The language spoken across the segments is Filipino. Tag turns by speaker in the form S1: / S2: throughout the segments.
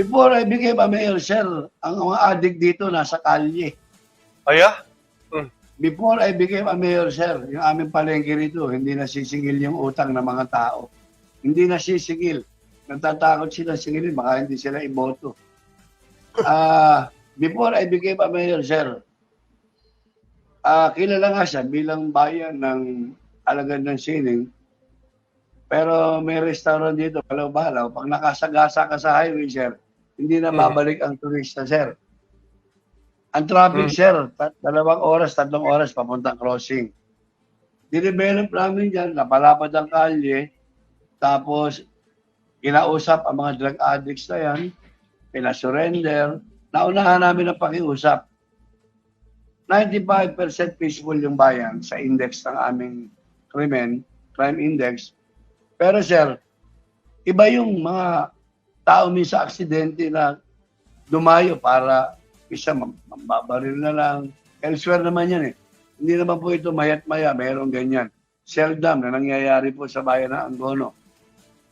S1: Before I became a mayor, sir, ang mga addict dito nasa kalye.
S2: Aya?
S1: Before I became a mayor, sir, yung aming palengke rito, hindi nasisingil yung utang ng mga tao. Hindi nasisingil. Natatakot sila singilin, baka hindi sila iboto. Ah, before I became a mayor, sir, ah kilala nga siya bilang bayan ng Alagad ng Sining. Pero may restaurant dito, Balaw-Balaw. Pag nakasagasa ka sa highway, sir, hindi na
S2: Mm.
S1: babalik ang turista, sir. Ang traffic,
S2: Mm.
S1: sir, ta- dalawang oras, tatlong oras papuntang crossing. Dinevelop namin dyan, napalapad ang kalye, tapos kinausap ang mga drug addicts na yan, pinasurrender, naunahan namin ang pakiusap. 95% peaceful yung bayan sa index ng aming krimen, crime index. Pero sir, iba yung mga tao min sa aksidente na dumayo para isa mambabaril na lang. Elsewhere naman yan eh. Hindi naman po ito mayat maya, mayroong ganyan. Seldom na nangyayari po sa bayan ng Angono.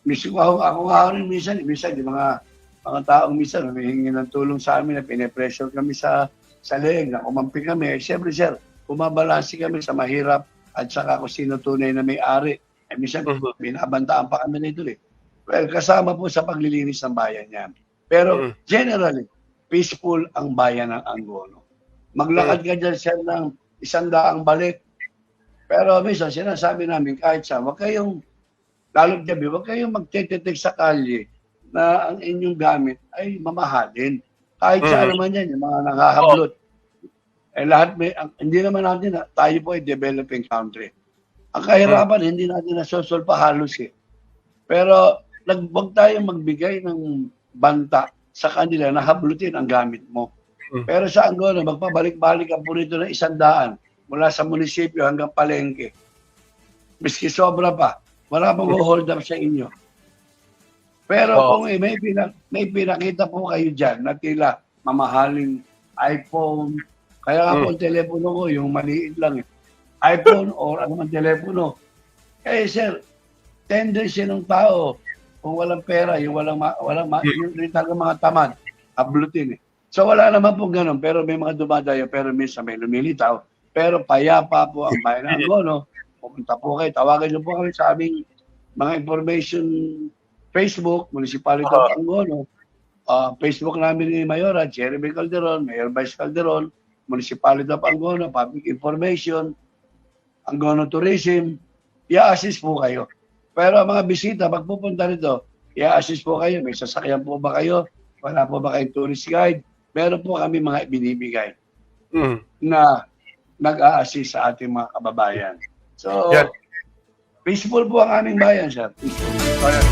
S1: Mismo ako, ako nga rin minsan, minsan yung mga mga taong minsan humihingi ng tulong sa amin na pinipressure kami sa sa leeg na kumampi kami. Eh, Siyempre, sir, bumabalansi kami sa mahirap at saka kung sino tunay na may-ari. Eh, minsan,
S2: Mhm.
S1: binabantaan pa kami nito eh. Well, kasama po sa paglilinis ng bayan yan. Pero
S2: Mm.
S1: generally, peaceful ang bayan ng Angono. Maglakad ka dyan sir ng isang daang balik. Pero minsan sinasabi namin kahit sa, wag kayong, lalo gabi, wag kayong magtititik sa kalye na ang inyong gamit ay mamahalin. Kahit
S2: Mm.
S1: ano man yan, yung mga nakahablot. Eh lahat may, ang, hindi naman natin, na- tayo po ay developing country. Ang kahirapan, hindi natin nasosolve pa halos eh. Pero nag, wag tayong magbigay ng banta sa kanila na hablutin ang gamit mo.
S2: Mm.
S1: Pero sa Angola, magpabalik-balik ang po rito ng isang daan mula sa munisipyo hanggang palengke. Miski sobra pa, wala pang hold up sa inyo. Pero
S2: Oo.
S1: kung eh, may, pinak- may pinakita po kayo dyan na tila mamahaling iPhone, kaya nga po ang telepono ko, yung maliit lang eh. iPhone or ano man telepono. Eh sir, tendency ng tao, kung walang pera, yung walang, ma- walang ma- yung, yung talagang mga tamad, hablutin eh. So wala naman po ganun, pero may mga dumadayo, pero minsan may lumilitaw. Pero payapa po ang bayan ng Angono. Pumunta po kayo, tawagan niyo po kami sa aming mga information Facebook, Municipality of Angono. Ah, Facebook namin ni Mayora, Jeremy Calderon, Mayor Vice Calderon, Municipality of Angono, Public Information, Angono Tourism, i-assist po kayo. Pero ang mga bisita, pag pupunta rito, i-assist po kayo. May sasakyan po ba kayo? Wala po ba kayong tourist guide? Meron po kami mga binibigay
S2: Mm.
S1: na nag-a-assist sa ating mga kababayan. So,
S2: Yan.
S1: peaceful po ang aming bayan, sir. Peaceful.
S2: Ayan.